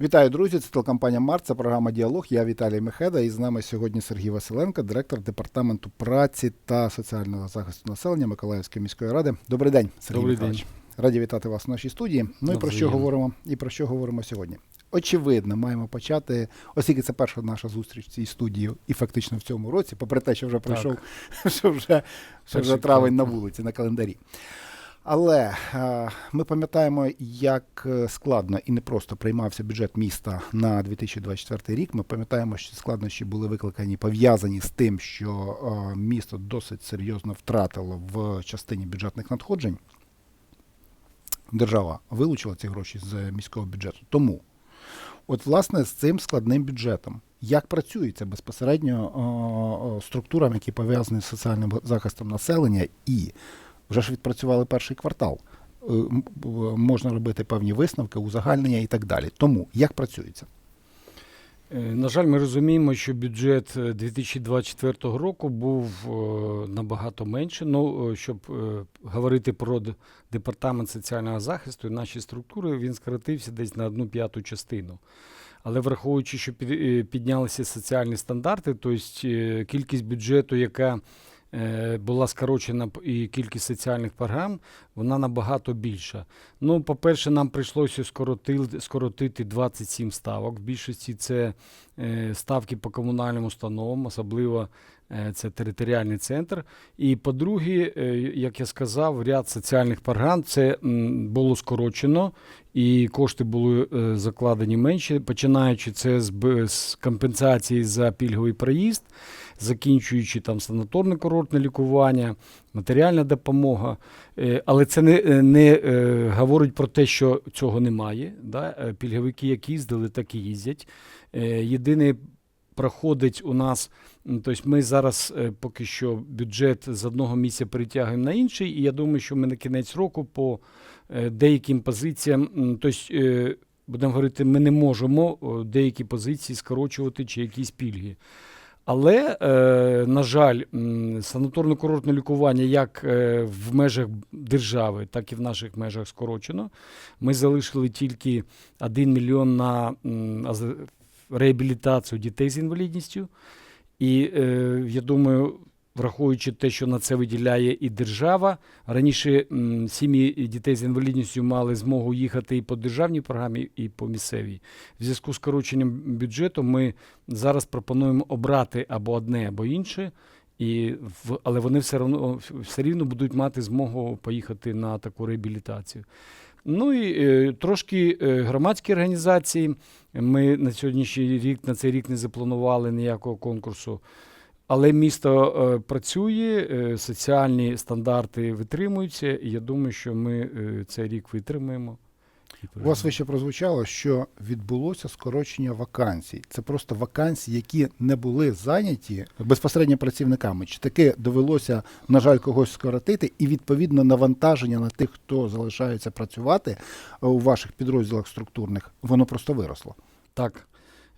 Вітаю, друзі! Це телекомпанія Март, це програма Діалог. Я Віталій Мехеда. І з нами сьогодні Сергій Василенко, директор департаменту праці та соціального захисту населення Миколаївської міської ради. Добрий день, Сергій Добрий Михайлович. Раді вітати вас в нашій студії. Ну і про що говоримо? І про що говоримо сьогодні? Очевидно, маємо почати, оскільки це перша наша зустріч в цій студії, і фактично в цьому році, попри те, що вже пройшов, що вже, що вже травень на вулиці, на календарі. Але е, ми пам'ятаємо, як е, складно і не просто приймався бюджет міста на 2024 рік. Ми пам'ятаємо, що складнощі були викликані пов'язані з тим, що е, місто досить серйозно втратило в частині бюджетних надходжень. Держава вилучила ці гроші з міського бюджету. Тому, от, власне, з цим складним бюджетом. Як працюється безпосередньо структурами, які пов'язані з соціальним захистом населення, і вже ж відпрацювали перший квартал. Е, б- Можна робити певні висновки, узагальнення і так далі. Тому як працюється? Е, На жаль, ми розуміємо, що бюджет е, 2024 року був е, набагато менше. Ну, е, щоб е, говорити про департамент соціального захисту і наші структури, він скоротився десь на одну п'яту частину. Але враховуючи, що е, піднялися соціальні стандарти, тобто е, кількість бюджету, яка е, була скорочена і кількість соціальних програм, вона набагато більша. Ну, по-перше, нам прийшлося скоротити, скоротити 27 ставок. В більшості це е, ставки по комунальним установам, особливо е, це територіальний центр. І по-друге, е, як я сказав, ряд соціальних програм це було скорочено, і кошти були е, закладені менше, починаючи це з компенсації за пільговий проїзд, закінчуючи там санаторно-курортне лікування, матеріальна допомога. Е, Але це не, е, не е, говорить про те, що цього немає. Да? Пільговики, як їздили, так і їздять. Єдине проходить у нас, тобто ми зараз поки що бюджет з одного місця перетягуємо на інший, і я думаю, що ми на кінець року по деяким позиціям, тобто, будемо говорити, ми не можемо деякі позиції скорочувати чи якісь пільги. Але, е, на жаль, санаторно-курортне лікування як е, в межах держави, так і в наших межах скорочено. Ми залишили тільки 1 мільйон на реабілітацію дітей з інвалідністю. І е, я думаю, враховуючи те, що на це виділяє і держава, раніше сім'ї дітей з інвалідністю мали змогу їхати і по державній програмі, і по місцевій. В зв'язку з скороченням бюджету ми зараз пропонуємо обрати або одне, або інше. І в, але вони все рівно, все рівно будуть мати змогу поїхати на таку реабілітацію. Ну і е, трошки е, громадські організації. Ми на сьогоднішній рік, на цей рік не запланували ніякого конкурсу. Але місто е, працює, е, соціальні стандарти витримуються, і я думаю, що ми е, цей рік витримаємо. У вас вище прозвучало, що відбулося скорочення вакансій. Це просто вакансії, які не були зайняті безпосередньо працівниками. Чи таки довелося, на жаль, когось скоротити, і відповідно навантаження на тих, хто залишається працювати у ваших підрозділах структурних, воно просто виросло. Так.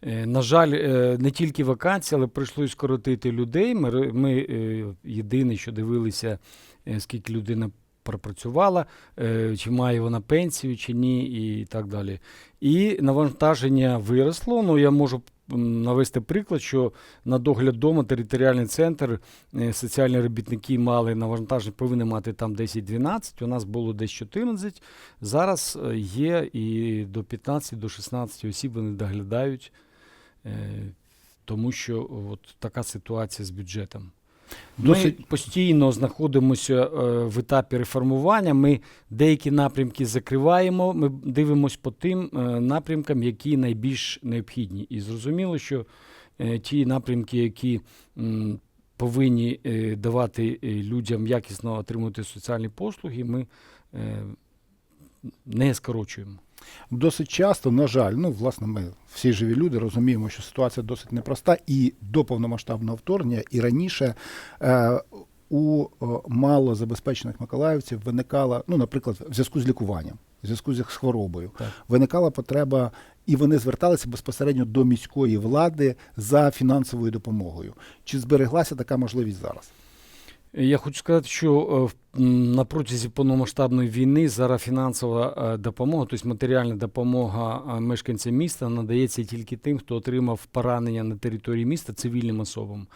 Е, На жаль, е, не тільки вакансії, але прийшлося скоротити людей. Ми, ми е, єдине, що дивилися, скільки людина пропрацювала, чи має вона пенсію, чи ні, і так далі. І навантаження виросло. Ну, я можу навести приклад, що на догляд дому територіальний центр соціальні робітники мали навантаження, повинні мати там 10-12, у нас було десь 14. Зараз є і до 15, до 16 осіб вони доглядають, тому що от така ситуація з бюджетом. Досить- Ми постійно знаходимося е, в етапі реформування. Ми деякі напрямки закриваємо. Ми дивимося по тим е, напрямкам, які найбільш необхідні. І зрозуміло, що е, ті напрямки, які повинні е, давати е, людям якісно отримувати соціальні послуги, ми е, не скорочуємо. Досить часто, на жаль, ну власне, ми всі живі люди розуміємо, що ситуація досить непроста, і до повномасштабного вторгнення, і раніше е, у о, малозабезпечених миколаївців виникала, ну, наприклад, в зв'язку з лікуванням, в зв'язку з хворобою, Так. виникала потреба, і вони зверталися безпосередньо до міської влади за фінансовою допомогою. Чи збереглася така можливість зараз? Я хочу сказати, що е, на протязі повномасштабної війни зараз фінансова е, допомога, тобто матеріальна допомога е, мешканцям міста надається тільки тим, хто отримав поранення на території міста цивільним особам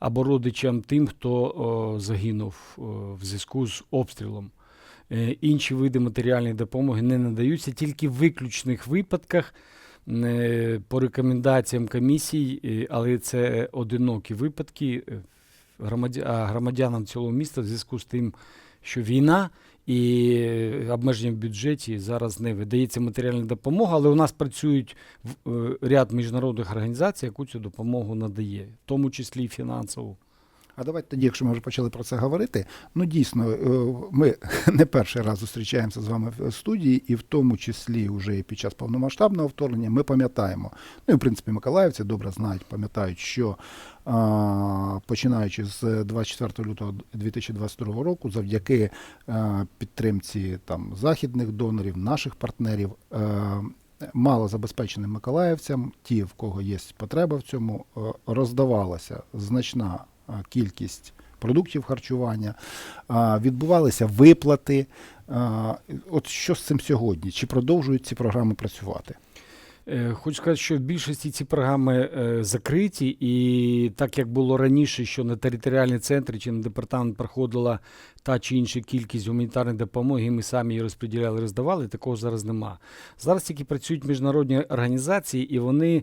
або родичам тим, хто загинув в зв'язку з обстрілом. Інші види матеріальної допомоги не надаються тільки в виключних випадках по рекомендаціям комісій, але це одинокі випадки. Громадянам цілого міста в зв'язку з тим, що війна і обмеження в бюджеті зараз не видається матеріальна допомога, але у нас працюють е, ряд міжнародних організацій, яку цю допомогу надає, в тому числі і фінансову. А давайте тоді, якщо ми вже почали про це говорити, ну дійсно, е, ми не перший раз зустрічаємося з вами в студії, і в тому числі вже під час повномасштабного вторгнення ми пам'ятаємо. Ну і в принципі миколаївці добре знають, пам'ятають, що починаючи з 24 лютого 2022 року, завдяки а, підтримці там західних донорів, наших партнерів. е, Малозабезпеченим миколаївцям, ті, в кого є потреба в цьому, е, роздавалася значна е, кількість продуктів харчування, відбувалися виплати. От що з цим сьогодні? Чи продовжують ці програми працювати? Е, Хочу сказати, що в більшості ці програми е, закриті, і так як було раніше, що на територіальні центри чи на департамент проходила та чи інша кількість гуманітарної допомоги, ми самі її розподіляли, роздавали, такого зараз нема. Зараз тільки працюють міжнародні організації, і вони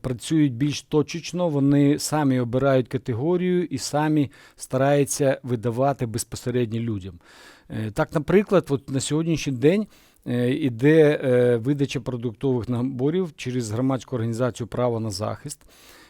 працюють більш точечно, вони самі обирають категорію і самі стараються видавати безпосередньо людям. Е, Так, наприклад, от на сьогоднішній день іде е, видача продуктових наборів через громадську організацію Право на захист.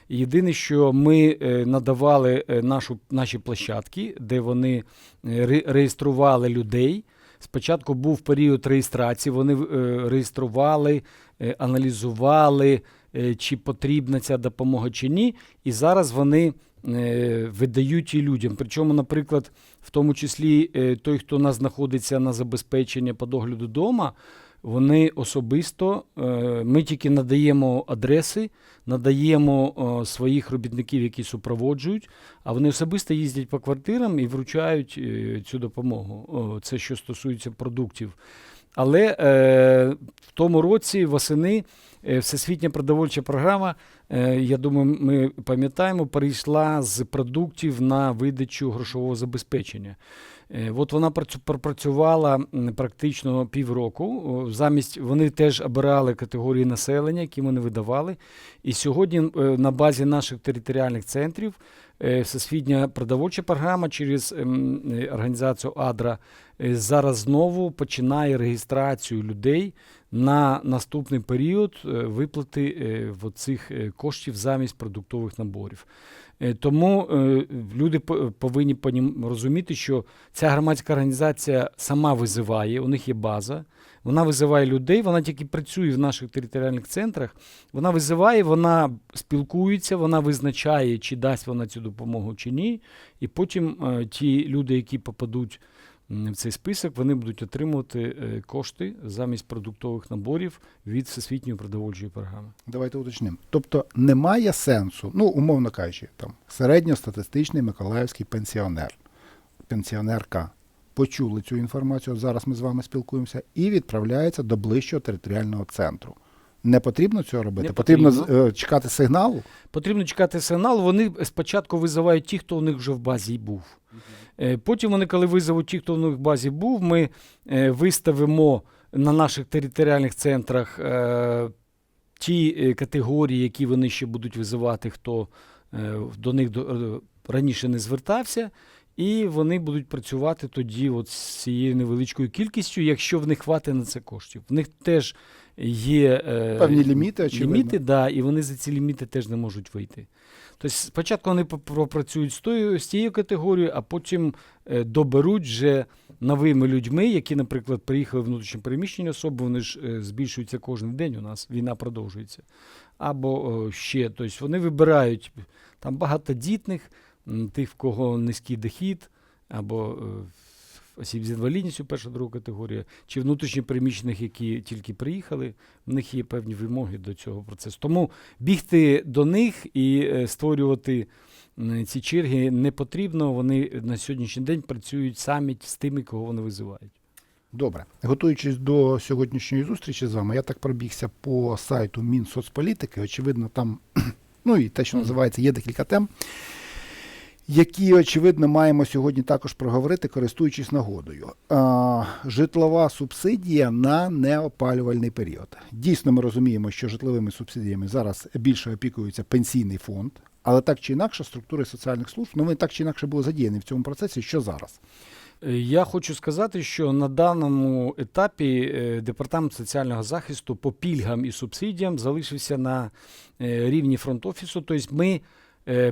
Єдине, що ми е, надавали е, нашу, наші площадки, де вони е, реєстрували людей. Спочатку був період реєстрації, вони е, реєстрували, е, аналізували, е, чи потрібна ця допомога чи ні. І зараз вони е, видають її людям. Причому, наприклад, в тому числі е, той, хто у нас знаходиться на забезпечення по догляду дома, вони особисто, е, ми тільки надаємо адреси, надаємо е, своїх робітників, які супроводжують, а вони особисто їздять по квартирам і вручають е, цю допомогу. Це що стосується продуктів. Але е, в тому році восени е, Всесвітня продовольча програма, е, я думаю, ми пам'ятаємо, перейшла з продуктів на видачу грошового забезпечення. Е, От вона пропрацювала практично півроку. Замість вони теж обирали категорії населення, які вони видавали. І сьогодні е, на базі наших територіальних центрів Всесвітня продовольча програма через ем, е, організацію АДРА е, зараз знову починає реєстрацію людей на наступний період е, виплати е, цих е, коштів замість продуктових наборів. Е, Тому е, люди по- повинні розуміти, що ця громадська організація сама визиває, у них є база. Вона визиває людей, вона тільки працює в наших територіальних центрах. Вона визиває, вона спілкується, вона визначає, чи дасть вона цю допомогу чи ні. І потім е, ті люди, які попадуть в цей список, вони будуть отримувати е, кошти замість продуктових наборів від Всесвітньої продовольчої програми. Давайте уточнимо. Тобто немає сенсу, ну, умовно кажучи, там середньостатистичний миколаївський пенсіонер, пенсіонерка почули цю інформацію, зараз ми з вами спілкуємося, і відправляється до ближчого територіального центру. Не потрібно цього робити? Не потрібно, потрібно. е, чекати сигналу. Потрібно чекати сигнал. Вони спочатку визивають ті, хто у них вже в базі був. Е, Потім вони, коли визовуть ті, хто в них в базі був, ми е, виставимо на наших територіальних центрах ті категорії, які вони ще будуть визивати, хто до них раніше не звертався. І вони будуть працювати тоді от з цією невеличкою кількістю, якщо в них хватить на це коштів. В них теж є е, Певні ліміти, очевидно. ліміти, да, і вони за ці ліміти теж не можуть вийти. Тобто спочатку вони поп- пропрацюють з, тою, з тією категорією, а потім е, доберуть вже новими людьми, які, наприклад, приїхали внутрішньо переміщені особи, вони ж е, збільшуються кожен день у нас, війна продовжується. Або е, ще, тобто вони вибирають там багатодітних, тих, в кого низький дохід, або е, осіб з інвалідністю перша друга категорія, чи внутрішньо переміщених, які тільки приїхали, в них є певні вимоги до цього процесу. Тому бігти до них і е, створювати ці черги не потрібно. Вони на сьогоднішній день працюють самі з тими, кого вони визивають. Добре. Готуючись до сьогоднішньої зустрічі з вами, я так пробігся по сайту Мінсоцполітики. Очевидно, там, ну і те, що називається, є декілька тем, які, очевидно, маємо сьогодні також проговорити, користуючись нагодою. Житлова субсидія на неопалювальний період. Дійсно, ми розуміємо, що житловими субсидіями зараз більше опікується пенсійний фонд, але так чи інакше, структури соціальних служб, ну вони так чи інакше були задіяні в цьому процесі. Що зараз? Е, Я хочу сказати, що на даному етапі е, департамент соціального захисту по пільгам і субсидіям залишився на е, рівні фронт-офісу. Тобто ми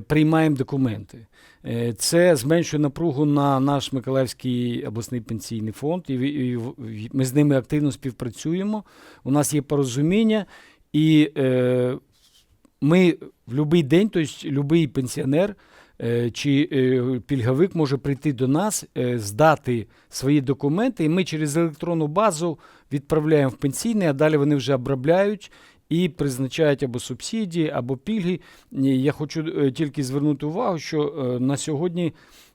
приймаємо документи. Е, Це зменшує напругу на наш Миколаївський обласний пенсійний фонд, і, ми з ними активно співпрацюємо. У нас є порозуміння, і е, ми в будь-який день, тобто будь-який пенсіонер е, чи е, пільговик може прийти до нас, е, здати свої документи, і ми через електронну базу відправляємо в пенсійний, а далі вони вже обробляють. І призначають або субсидії, або пільги. Я хочу е, тільки звернути увагу, що е, на сьогодні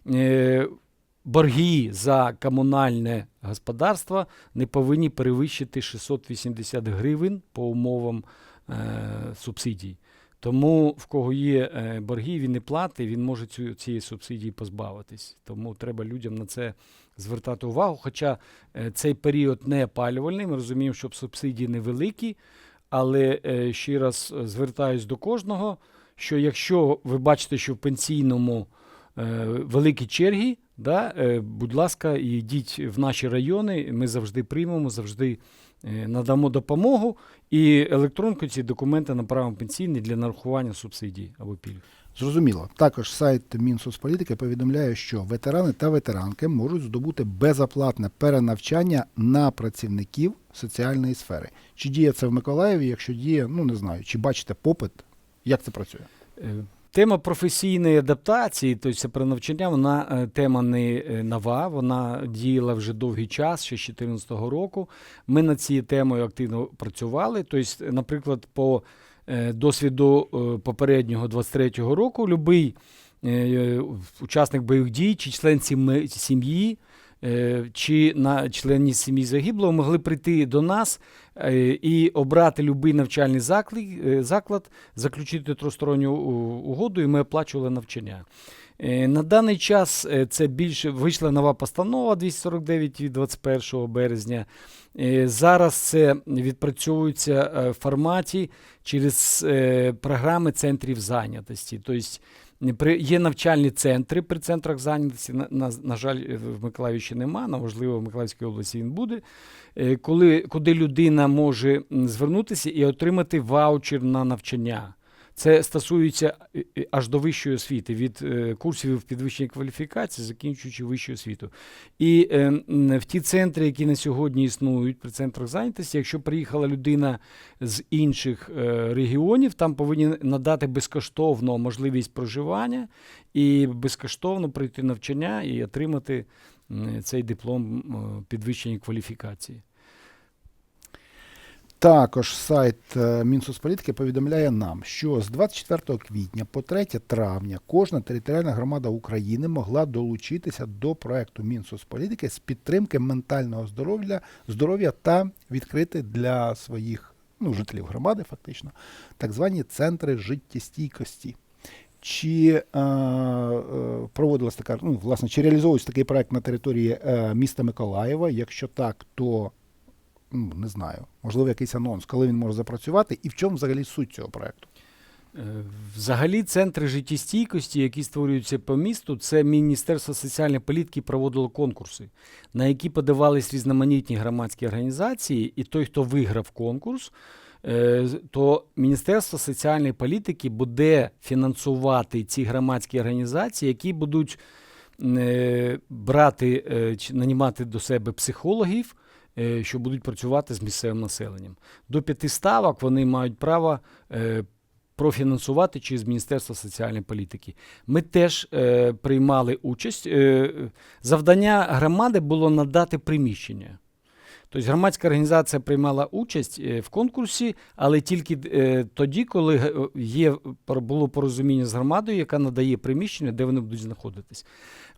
е, борги за комунальне господарство не повинні перевищити 680 гривень по умовам субсидій. Тому в кого є борги, він не платить, він може цю, цієї субсидії позбавитись. Тому треба людям на це звертати увагу. Хоча цей період не опалювальний, ми розуміємо, що субсидії невеликі, але е, ще раз е, звертаюсь до кожного, що якщо ви бачите, що в пенсійному е, великі черги, да, будь ласка, йдіть в наші райони, ми завжди приймемо, завжди надамо допомогу. І електронку ці документи направимо пенсійний для нарахування субсидій або пільг. Зрозуміло. Також сайт Мінсоцполітики повідомляє, що ветерани та ветеранки можуть здобути безоплатне перенавчання на працівників соціальної сфери. Чи діє це в Миколаєві? Якщо діє, ну не знаю, чи бачите попит, як це працює? Е, Тема професійної адаптації, тобто перенавчання, вона е, тема не е, нова, вона діяла вже довгий час, ще з 2014 року. Ми над цією темою активно працювали. Тобто, наприклад, по досвіду е, попереднього 23-го року, будь-який учасник бойових дій чи член сім'ї- е, Чи на члені сім'ї загиблого могли прийти до нас е, і обрати будь-який навчальний заклад, е, заключити тросторонню угоду, і ми оплачували навчання. Е, На даний час е, це більше вийшла нова постанова 249 від 21 березня. Е, Зараз це відпрацьовується е, в форматі через е, програми центрів зайнятості. Тобто є навчальні центри при центрах зайнятості. На, на, на жаль, в Миколаєві ще нема, на можливо, в Миколаївській області він буде. Коли, куди людина може звернутися і отримати ваучер на навчання. Це стосується е, е, аж до вищої освіти, від е, курсів підвищення кваліфікації, закінчуючи вищу освіту. І в ті центри, які на сьогодні існують при центрах зайнятості, якщо приїхала людина з інших регіонів, там повинні надати безкоштовно можливість проживання і безкоштовно пройти навчання і отримати цей диплом підвищення кваліфікації. Також сайт е, Мінсоцполітики повідомляє нам, що з 24 квітня по 3 травня кожна територіальна громада України могла долучитися до проекту Мінсоцполітики з підтримки ментального здоров'я здоров'я та відкрити для своїх ну, жителів громади, фактично, так звані центри життєстійкості. Чи е, е, проводилась така, ну, власне, чи реалізовується такий проект на території е, міста Миколаєва? Якщо так, то ну, не знаю, можливо, якийсь анонс, коли він може запрацювати, і в чому взагалі суть цього проекту? Е, Взагалі, центри життєстійкості, які створюються по місту, це Міністерство соціальної політики проводило конкурси, на які подавались різноманітні громадські організації, і той, хто виграв конкурс, е, то Міністерство соціальної політики буде фінансувати ці громадські організації, які будуть е, брати чи нанімати до себе психологів, що будуть працювати з місцевим населенням. До п'яти ставок вони мають право е, профінансувати через Міністерство соціальної політики. Ми теж е, приймали участь. Е, завдання громади було надати приміщення. Тобто громадська організація приймала участь е, в конкурсі, але тільки е, тоді, коли є було порозуміння з громадою, яка надає приміщення, де вони будуть знаходитись.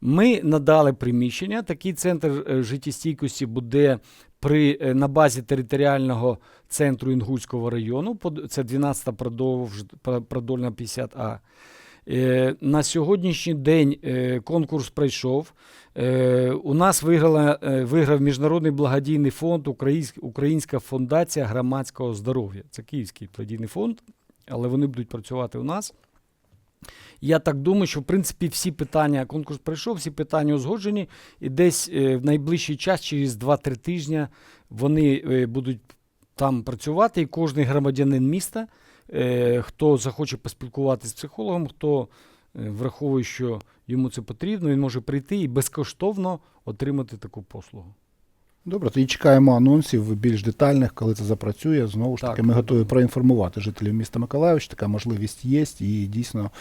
Ми надали приміщення. Такий центр е, життєстійкості буде при, е, на базі територіального центру Інгульського району. Це 12-та продовж, продольна 50А. Е, На сьогоднішній день е, конкурс пройшов. Е, У нас виграла, виграв Міжнародний благодійний фонд Українська фундація громадського здоров'я. Це Київський благодійний фонд, але вони будуть працювати у нас. Я так думаю, що в принципі всі питання, конкурс пройшов, всі питання узгоджені, і десь в найближчий час, через 2-3 тижні, вони будуть там працювати, і кожен громадянин міста, хто захоче поспілкуватися з психологом, хто е, враховує, що йому це потрібно, він може прийти і безкоштовно отримати таку послугу. Добре, тоді чекаємо анонсів більш детальних, коли це запрацює. Знову ж Так, таки, ми готові проінформувати жителів міста Миколаїв, що така можливість є, і дійсно,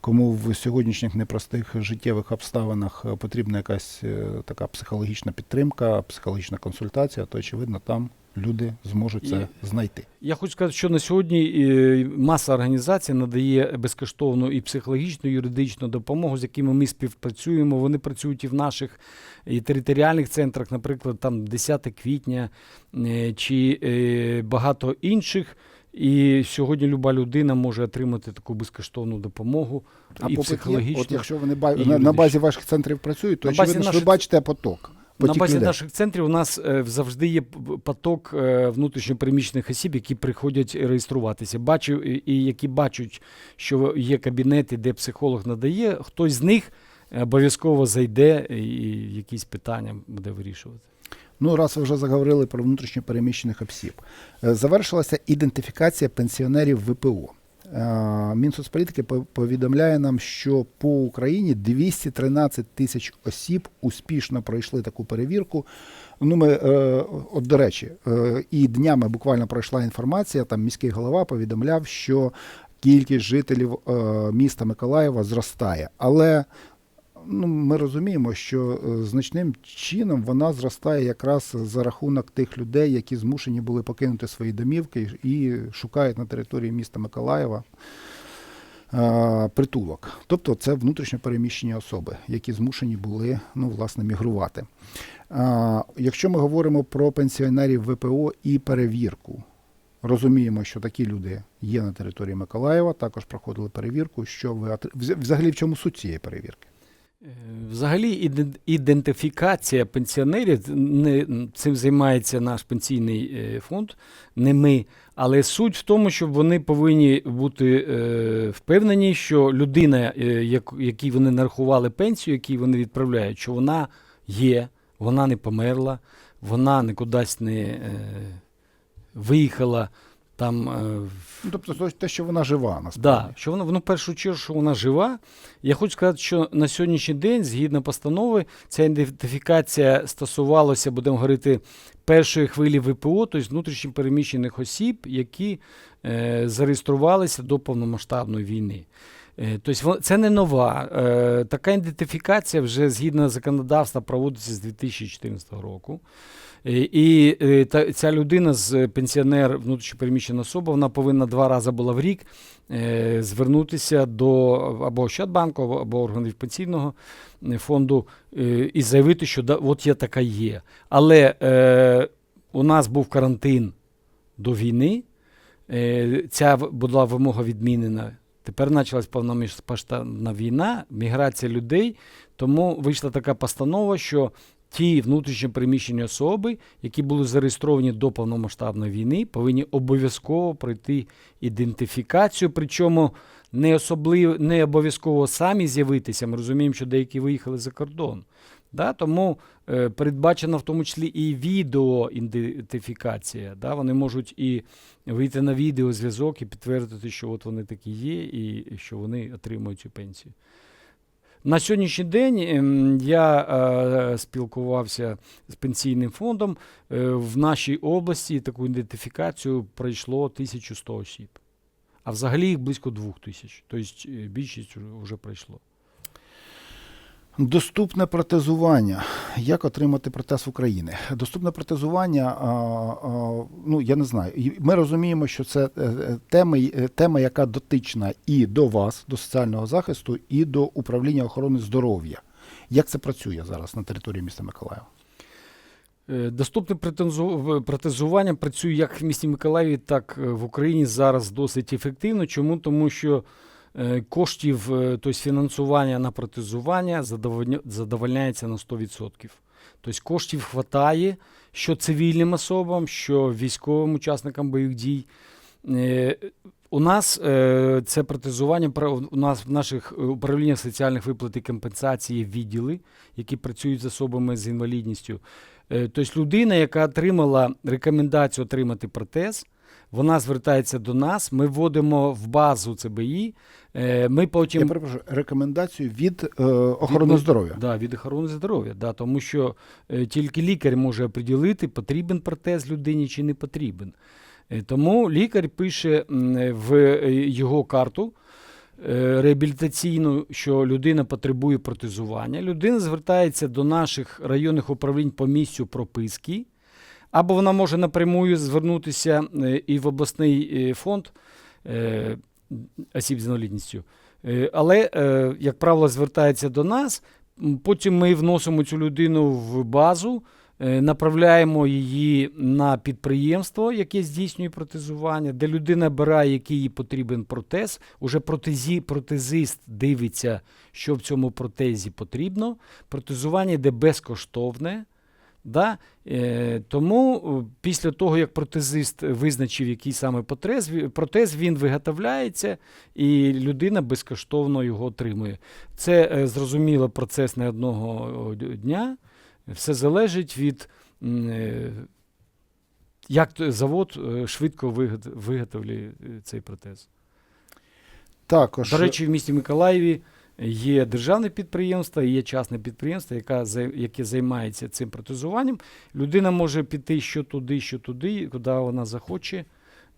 кому в сьогоднішніх непростих життєвих обставинах е, потрібна якась е, така психологічна підтримка, психологічна консультація, то очевидно, там люди зможуть це знайти. Я хочу сказати, що на сьогодні е, маса організацій надає безкоштовну і психологічну, і юридичну допомогу, з якими ми співпрацюємо. Вони працюють і в наших і територіальних центрах, наприклад, там 10 квітня е, чи е, багато інших. І сьогодні люба людина може отримати таку безкоштовну допомогу і попит є? психологічну. от якщо вони і на, базі ваших центрів працюють, то На очевидно, що ви бачите поток. На базі людей. наших центрів у нас е, завжди є поток е, внутрішньопереміщених осіб, які приходять реєструватися. Бачу, і, які бачать, що є кабінети, де психолог надає. Хтось з них обов'язково зайде і якісь питання буде вирішувати. Ну, раз ви вже заговорили про внутрішньо переміщених осіб. Е, Завершилася ідентифікація пенсіонерів ВПО. Е, Мінсоцполітики по- повідомляє нам, що по Україні 213 тисяч осіб успішно пройшли таку перевірку. Ну, ми, е, от, до речі, е, і днями буквально пройшла інформація, там міський голова повідомляв, що кількість жителів міста Миколаєва зростає. Але ну, ми розуміємо, що е, значним чином вона зростає якраз за рахунок тих людей, які змушені були покинути свої домівки і шукають на території міста Миколаєва е, притулок. Тобто це внутрішньо переміщені особи, які змушені були ну, власне, мігрувати. Е, Якщо ми говоримо про пенсіонерів ВПО і перевірку, розуміємо, що такі люди є на території Миколаєва, також проходили перевірку. Що ви взагалі в чому суть цієї перевірки? Е, Взагалі, ідентифікація пенсіонерів не цим займається наш пенсійний е, фонд, не ми. Але суть в тому, що вони повинні бути е, впевнені, що людина, е, якій вони нарахували пенсію, якій вони відправляють, що вона є, вона не померла, вона не кудись не е, виїхала там е, Ну, тобто те, що вона жива, Да, насправді. що вона, воно в першу чергу, що вона жива. Я хочу сказати, що на сьогоднішній день, згідно постанови, ця ідентифікація стосувалася, будемо говорити, першої хвилі ВПО, тобто внутрішньо переміщених осіб, які е, зареєструвалися до повномасштабної війни. Тобто це не нова. Е, така ідентифікація вже згідно законодавства проводиться з 2014 року. Е, І е, ця людина з пенсіонер, внутрішньопереміщена особа, вона повинна два рази була в рік е, звернутися до або Ощадбанку, або, органів пенсійного е, фонду е, і заявити, що да, от я така є. Але е, у нас був карантин до війни, е, ця була вимога відмінена. Тепер почалась повномасштабна війна, міграція людей, тому вийшла така постанова, що ті внутрішньо переміщені особи, які були зареєстровані до повномасштабної війни, повинні обов'язково пройти ідентифікацію, причому не особливо не обов'язково самі з'явитися. Ми розуміємо, що деякі виїхали за кордон. Да? Тому е, передбачена в тому числі і відеоідентифікація. Да? Вони можуть і вийти на відеозв'язок і підтвердити, що от вони такі є, і що вони отримують цю пенсію. На сьогоднішній день ем, я е, спілкувався з пенсійним фондом. Е, в нашій області таку ідентифікацію пройшло 1100 осіб. А взагалі їх близько 2000. Тобто е, більшість вже- вже пройшло. Доступне протезування. як отримати протез в Україні? Доступне протезування, ну я не знаю. Ми розуміємо, що це е, е, тема, е, тема, яка дотична і до вас, до соціального захисту, і до управління охорони здоров'я. Як це працює зараз на території міста Миколаєва? Доступне протезування працює як в місті Миколаєві, так в Україні зараз досить ефективно. Чому? Тому що коштів, е, тобто фінансування на протезування задовольняється на 100%. Тобто коштів хватає що цивільним особам, що військовим учасникам бойових дій. Е, У нас е, це протезування про- у нас в наших е, управліннях соціальних виплат і компенсації відділи, які працюють з особами з інвалідністю. Е, Тобто людина, яка отримала рекомендацію отримати протез, вона звертається до нас, ми вводимо в базу ЦБІ, е, ми потім... Я перепрошую, рекомендацію від е, охорони Від- здоров'я. Да, від охорони здоров'я, да, тому що е, тільки лікар може оприділити, потрібен протез людині чи не потрібен. Е, тому лікар пише е, в е, його карту е, реабілітаційну, що людина потребує протезування. Людина звертається до наших районних управлінь по місцю прописки, або вона може напрямую звернутися е, і в обласний е, фонд е, осіб з інвалідністю. Але, як правило, звертається до нас. Потім ми вносимо цю людину в базу, направляємо її на підприємство, яке здійснює протезування, де людина обирає, який їй потрібен протез. Уже протезі, протезист дивиться, що в цьому протезі потрібно. Протезування йде безкоштовне. Да? Е, тому е, після того, як протезист визначив, який саме протез, протез він виготовляється, і людина безкоштовно його отримує. Це е, зрозуміло процес не одного дня. Все залежить від е, як завод е, швидко вигот- виготовлює е, цей протез. Також До речі, в місті Миколаєві є державне підприємство, є частне підприємство, яка, яке займається цим протезуванням. Людина може піти що туди, що туди, куди вона захоче.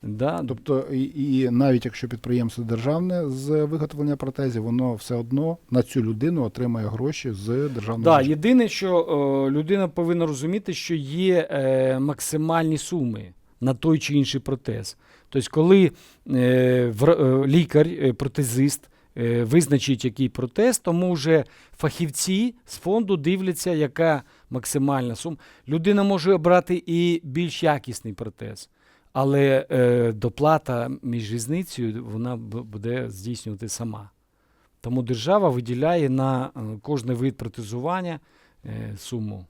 Да. Тобто, і, і навіть якщо підприємство державне з виготовлення протезів, воно все одно на цю людину отримає гроші з державного Да, бюджету. єдине, що е, людина повинна розуміти, що є е, максимальні суми на той чи інший протез. Тобто, коли е, вр- е, лікар, е, протезист визначить, який протез, тому вже фахівці з фонду дивляться, яка максимальна сума. Людина може обрати і більш якісний протез. Але е, доплата між різницею вона буде здійснювати сама. Тому держава виділяє на е, кожний вид протезування е, суму.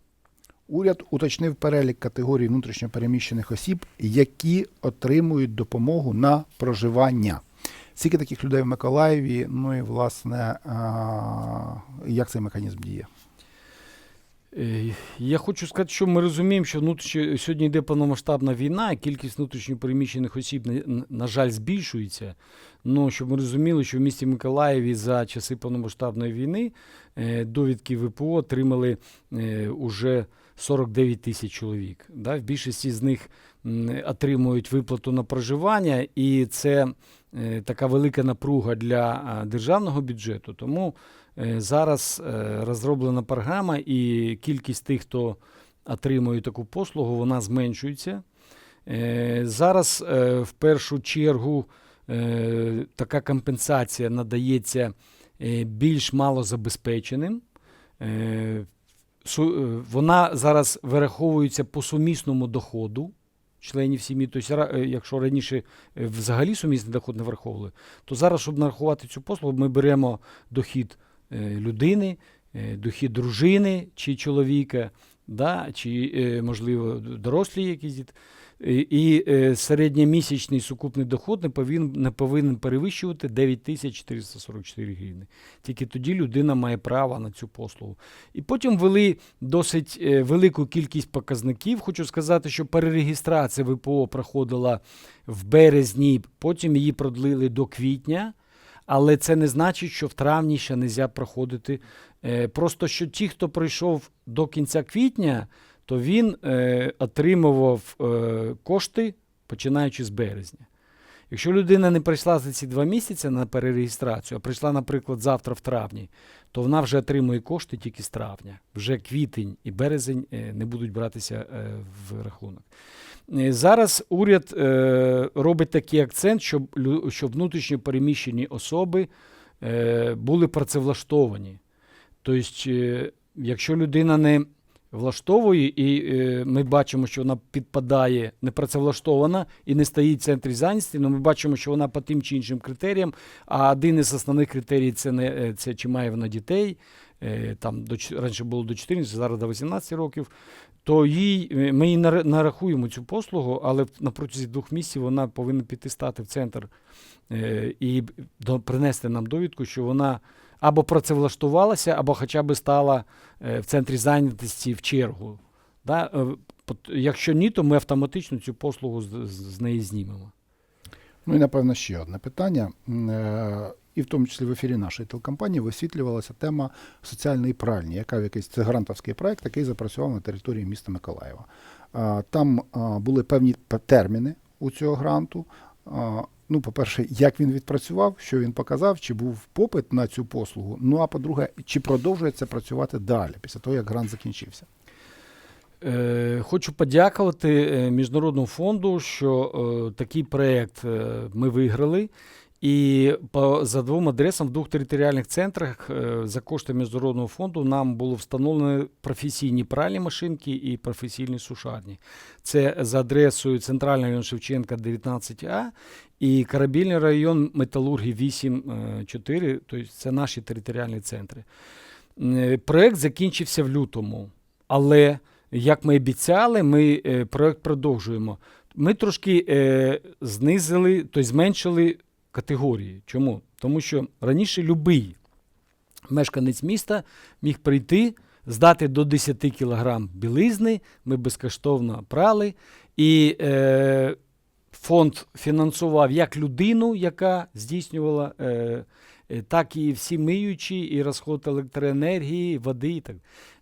Уряд уточнив перелік категорій внутрішньопереміщених осіб, які отримують допомогу на проживання. Скільки таких людей в Миколаєві? Ну і власне, як цей механізм діє? Е, Я хочу сказати, що ми розуміємо, що внутрішньо, сьогодні йде повномасштабна війна, кількість внутрішньопереміщених осіб, на, жаль, збільшується. Ну, щоб ми розуміли, що в місті Миколаєві за часи повномасштабної війни е, довідки ВПО отримали е, уже 49 тисяч чоловік. Да? В більшості з них отримують виплату на проживання, і це е, така велика напруга для державного бюджету. Тому Е, Зараз е, розроблена програма, і кількість тих, хто отримує таку послугу, вона зменшується. Зараз в першу чергу така компенсація надається більш малозабезпеченим. Вона зараз вираховується по сумісному доходу членів сім'ї. Тобто, е, якщо раніше е, взагалі сумісний доход не враховували, то зараз, щоб нарахувати цю послугу, ми беремо дохід е, людини, дохід дружини чи чоловіка, да, чи, можливо, дорослі якісь діти. І, е, середньомісячний сукупний доход не повинен, не повинен перевищувати 9444 гривні. Тільки тоді людина має право на цю послугу. І потім ввели досить е, велику кількість показників. Хочу сказати, що перереєстрація ВПО проходила в березні, потім її продлили до квітня. Але це не значить, що в травні ще не можна проходити. Е, Просто що ті, хто прийшов до кінця квітня, то він е, отримував е, кошти починаючи з березня. Якщо людина не прийшла за ці два місяці на перереєстрацію, а прийшла, наприклад, завтра в травні, то вона вже отримує кошти тільки з травня. Вже квітень і березень е, не будуть братися е, в рахунок. Е, Зараз уряд робить такий акцент, щоб, щоб внутрішньо переміщені особи були працевлаштовані. Тобто, якщо людина не влаштовує, і е, ми бачимо, що вона підпадає непрацевлаштована і не стоїть в центрі зайнятості, але ми бачимо, що вона по тим чи іншим критеріям, а один із основних критерій це, не, е, це чи має вона дітей, е, там до, раніше було до 14, зараз до 18 років, то їй, е, ми їй нарахуємо цю послугу, але на протязі двох місяців вона повинна піти стати в центр е, і до, принести нам довідку, що вона або працевлаштувалася, або хоча б стала е, в центрі зайнятості в чергу. Да? Е, Якщо ні, то ми автоматично цю послугу з, з, неї знімемо. Ну і напевно ще одне питання. Е, І в тому числі в ефірі нашої телекомпанії висвітлювалася тема соціальної пральні, яка в якийсь це грантовський проект, який запрацював на території міста Миколаєва. Там були певні терміни у цього гранту. Ну, по-перше, як він відпрацював, що він показав, чи був попит на цю послугу. Ну а по-друге, чи продовжується працювати далі після того, як грант закінчився. Е, Хочу подякувати е, Міжнародному фонду, що е, такий проєкт ми виграли. І по, за двом адресам в двох територіальних центрах е, за кошти Міжнародного фонду нам було встановлено професійні пральні машинки і професійні сушарні. Це за адресою Центральний район Шевченка 19А і Корабільний район Металургії 8-4, тобто це наші територіальні центри. Е, Проект закінчився в лютому, але як ми обіцяли, ми е, проект продовжуємо. Ми трошки е, знизили, тобто зменшили категорії. Чому? Тому що раніше любий мешканець міста міг прийти, здати до 10 кг білизни, ми безкоштовно прали, і е, фонд фінансував як людину, яка здійснювала, е, е, так і всі миючі, і розход електроенергії, води. І так.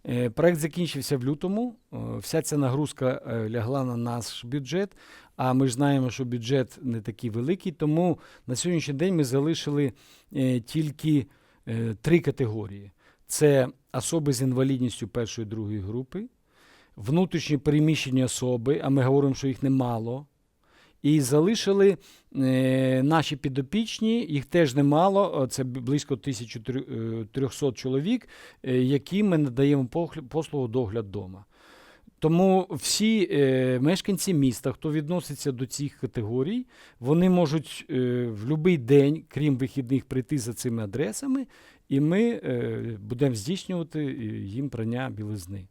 Е, Проект закінчився в лютому. Е, Вся ця нагрузка лягла на наш бюджет. А ми ж знаємо, що бюджет не такий великий, тому на сьогоднішній день ми залишили е, тільки е, три категорії: це особи з інвалідністю першої другої групи, внутрішньо переміщені особи, а ми говоримо, що їх немало. І залишили е, наші підопічні, їх теж немало, це близько 1300 чоловік, е, яким ми надаємо послугу догляд вдома. Тому всі е, мешканці міста, хто відноситься до цих категорій, вони можуть е, в будь-який день, крім вихідних, прийти за цими адресами, і ми е, будемо здійснювати е, їм прання білизни.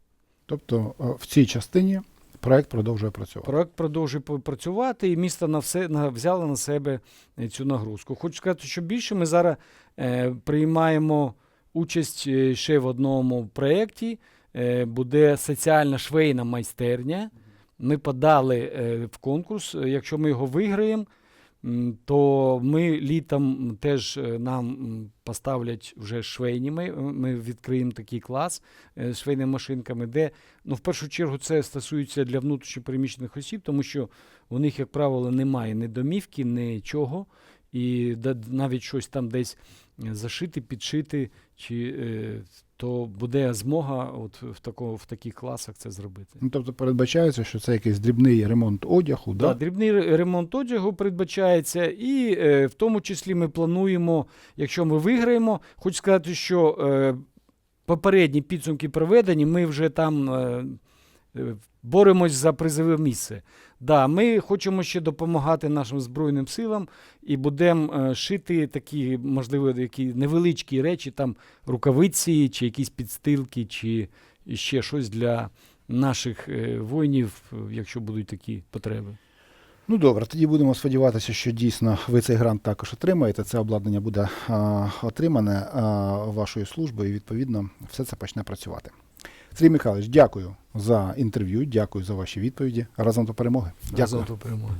Тобто е, в цій частині проект продовжує працювати. Проект продовжує працювати, і місто на все на, взяло на себе е, цю нагрузку. Хочу сказати, що більше ми зараз е, приймаємо участь ще в одному проєкті. Е, буде соціальна швейна майстерня. Ми подали е, в конкурс. Якщо ми його виграємо, то ми літом теж е, нам поставлять вже швейні. Ми, ми відкриємо такий клас з швейними машинками, де ну, в першу чергу це стосується для внутрішньопереміщених осіб, тому що у них, як правило, немає ні домівки, нічого. І навіть щось там десь зашити, підшити, чи, е, то буде змога от в, такому, в таких класах це зробити. Ну, тобто передбачається, що це якийсь дрібний ремонт одягу, Да, да? дрібний ремонт одягу передбачається, і е, в тому числі ми плануємо, якщо ми виграємо, хочу сказати, що е, попередні підсумки проведені, ми вже там е, е, боремось за призове місце. Да, ми хочемо ще допомагати нашим Збройним силам і будемо е, шити такі, можливо, які невеличкі речі, там рукавиці, чи якісь підстилки, чи ще щось для наших е, воїнів, якщо будуть такі потреби. Ну добре, тоді будемо сподіватися, що дійсно ви цей грант також отримаєте. Це обладнання буде а, отримане а, вашою службою, і відповідно все це почне працювати. Сергій Михайлович, дякую за інтерв'ю, дякую за ваші відповіді. Разом до перемоги. Дякую. Разом до перемоги.